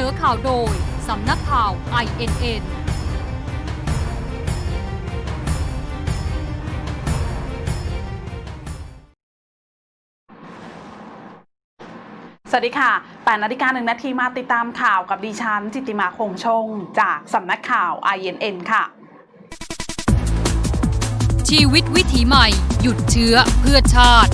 นอข่าวโดย สำนักข่าว INN สวัสดีค่ะ8นาฬิกาหนึ่งนาทีมาติดตามข่าวกับดิฉันจิตติมาคงชง จากสำนักข่าว INN ค่ะ ชีวิตวิถีใหม่ หยุดเชื้อเพื่อชาติ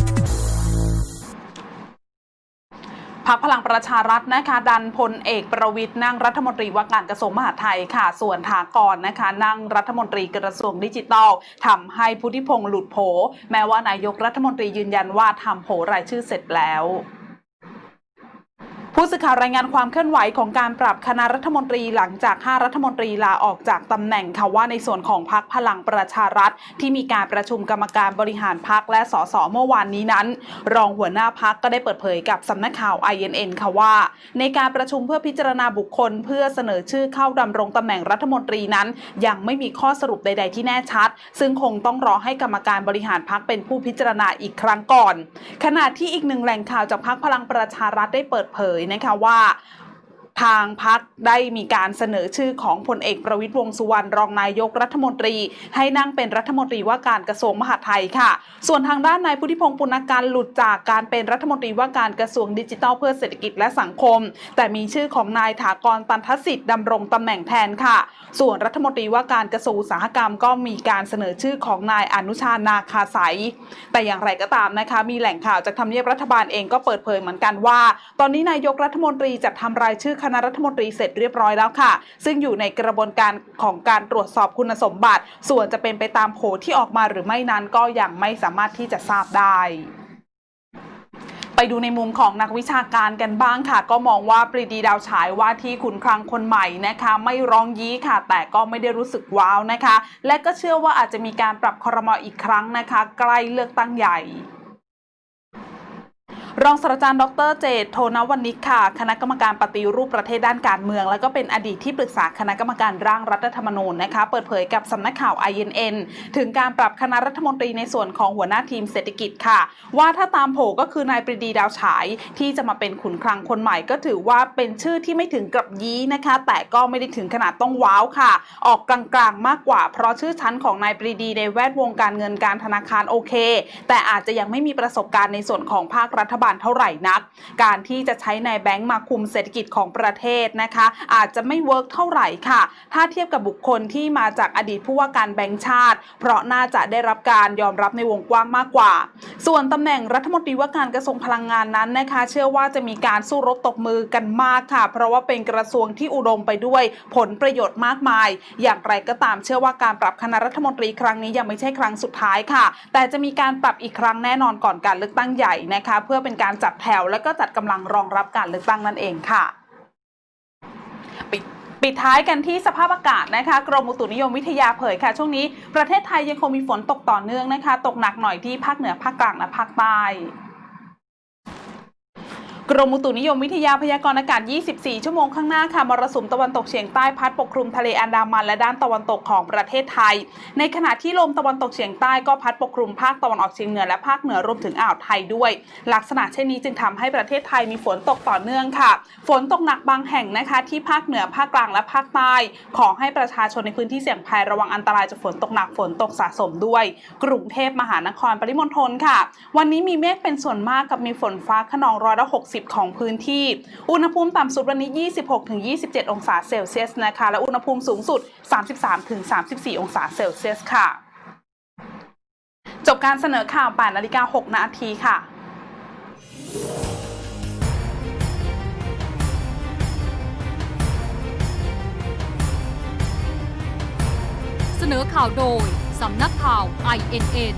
พักพลังประชารัฐนะคะ ดันพลเอกประวิทย์นั่งรัฐมนตรีว่าการกระทรวงมหาดไทยค่ะ ส่วนถากรนะคะ นั่งรัฐมนตรีกระทรวงดิจิทัลทำให้พุทธิพงศ์หลุดโผ แม้ว่านายกรัฐมนตรียืนยันว่าทำโผรายชื่อเสร็จแล้ว ผู้สื่อข่าวรายงานความเคลื่อนไหวของการปรับคณะรัฐมนตรีหลังจาก 5 รัฐมนตรีลาออกจากตำแหน่งค่ะว่าในส่วนของพักพลังประชารัฐ ที่มีการประชุมกรรมการบริหารพักและสสเมื่อวานนี้นั้น รองหัวหน้าพักก็ได้เปิดเผยกับสำนักข่าว INN ค่ะว่า ในการประชุมเพื่อพิจารณาบุคคล เพื่อเสนอชื่อเข้าดำรงตำแหน่งรัฐมนตรีนั้น ยังไม่มีข้อสรุปใด ๆ ที่แน่ชัด ซึ่งคงต้องรอให้กรรมการบริหารพักเป็นผู้พิจารณาอีกครั้งก่อน ขณะที่อีกหนึ่งแหล่งข่าวจากพักพลังประชารัฐได้เปิดเผยนะคะว่า ทางพักได้มีการเสนอชื่อของพลเอกประวิตยวงสุวรรณรองนายกรัฐมนตรี ให้นั่งเป็นรัฐมนตรีว่าการกระทรวงมหาดไทยค่ะ ส่วนทางด้านนายพุทธิพงศ์ปุณการหลุดจากการเป็นรัฐมนตรีว่าการกระทรวงดิจิทัลเพื่อเศรษฐกิจและสังคม แต่มีชื่อของนายถากรตันทสิทธิ์ดำรงตำแหน่งแทนค่ะ ส่วนรัฐมนตรีว่าการกระทรวงอุตสาหกรรมก็มีการเสนอชื่อของนายอนุชานาคาสายแต่อย่างไรก็ตามนะคะ มีแหล่งข่าวจากทำเนียบรัฐบาลเองก็เปิดเผยเหมือนกันว่า ตอนนี้นายกรัฐมนตรีจัดทำรายชื่อคณะรัฐมนตรีเสร็จเรียบร้อยแล้วค่ะ ซึ่งอยู่ในกระบวนการของการตรวจสอบคุณสมบัติ ส่วนจะเป็นไปตามโผที่ออกมาหรือไม่นั้นก็ยังไม่สามารถที่จะทราบได้ไปดูในมุมของนักวิชาการกันบ้างค่ะ ก็มองว่าปรีดีดาวฉายว่าที่ขุนคลังคนใหม่นะคะ ไม่ร้องยี้ค่ะ แต่ก็ไม่ได้รู้สึกว้าวนะคะ และก็เชื่อว่าอาจจะมีการปรับคอรมออีกครั้งนะคะ ใกล้เลือกตั้งใหญ่ รองศาสตราจารย์ดรเจตโทนวันนิกค่ะ คณะกรรมการปฏิรูปประเทศด้านการเมือง และก็เป็นอดีตที่ปรึกษาคณะกรรมการร่างรัฐธรรมนูญนะคะ เปิดเผยกับสำนักข่าว INN ถึงการปรับคณะรัฐมนตรีในส่วนของหัวหน้าทีมเศรษฐกิจค่ะ ว่าถ้าตามโผก็คือนายปรีดีดาวฉาย ที่จะมาเป็นขุนคลังคนใหม่ก็ถือว่าเป็นชื่อที่ไม่ถึงกับยี้นะคะ แต่ก็ไม่ได้ถึงขนาดต้องว้าวค่ะ ออกกลางๆมากกว่า เพราะชื่อชั้นของนายปรีดีในแวดวงการเงินการธนาคารโอเค แต่อาจจะยังไม่มีประสบการณ์ในส่วนของภาครัฐบาลเท่าไหร่นัก การที่จะใช้นายแบงค์มาคุมเศรษฐกิจของประเทศนะคะ อาจจะไม่เวิร์กเท่าไหร่ค่ะ ถ้าเทียบกับบุคคลที่มาจากอดีตผู้ว่าการแบงค์ชาติ เพราะน่าจะได้รับการยอมรับในวงกว้างมากกว่า ส่วนตำแหน่งรัฐมนตรีว่าการกระทรวงพลังงานนั้นนะคะ เชื่อว่าจะมีการสู้รบตบมือกันมากค่ะ เพราะว่าเป็นกระทรวงที่อุดมไปด้วยผลประโยชน์มากมาย อย่างไรก็ตามเชื่อว่าการปรับคณะรัฐมนตรีครั้งนี้ยังไม่ใช่ครั้งสุดท้ายค่ะ แต่จะมีการปรับอีกครั้งแน่นอนก่อนการเลือกตั้งใหญ่นะคะ เพื่อเป็นการจัดแถว และก็จัดกำลังรองรับการเลือกตั้งนั่นเองค่ะปิดปิดท้ายกันที่สภาพอากาศนะคะ กรมอุตุนิยมวิทยาเผยค่ะ ช่วงนี้ประเทศไทยยังคงมีฝนตกต่อเนื่องนะคะ ตกหนักหน่อยที่ภาคเหนือภาคกลางและภาคใต้ กรมอุตุนิยมวิทยาพยากรณ์อากาศ 24 ชั่วโมงข้างหน้าค่ะ มรสุมตะวันตกเฉียงใต้พัดปกคลุมทะเลอันดามันและด้านตะวันตกของประเทศไทย ในขณะที่ลมตะวันตกเฉียงใต้ก็พัดปกคลุมภาคตะวันออกเฉียงเหนือและภาคเหนือรวมถึงอ่าวไทยด้วย ลักษณะเช่นนี้จึงทำให้ประเทศไทยมีฝนตกต่อเนื่องค่ะ ฝนตกหนักบางแห่งนะคะที่ภาคเหนือภาคกลางและภาคใต้ ขอให้ประชาชนในพื้นที่เสี่ยงภัยระวังอันตรายจากฝนตกหนักฝนตกสะสมด้วย กรุงเทพมหานครปริมณฑลค่ะ วันนี้มีเมฆเป็นส่วนมากกับมีฝนฟ้าขนองร้อยละ60ของพื้นที่ อุณหภูมิต่ำสุดวันนี้ 26-27 องศาเซลเซียสนะคะ และอุณหภูมิสูงสุด 33-34 องศาเซลเซียสค่ะ จบการเสนอข่าว8นาฬิกา6นาทีค่ะเสนอข่าวโดย สำนักข่าว INN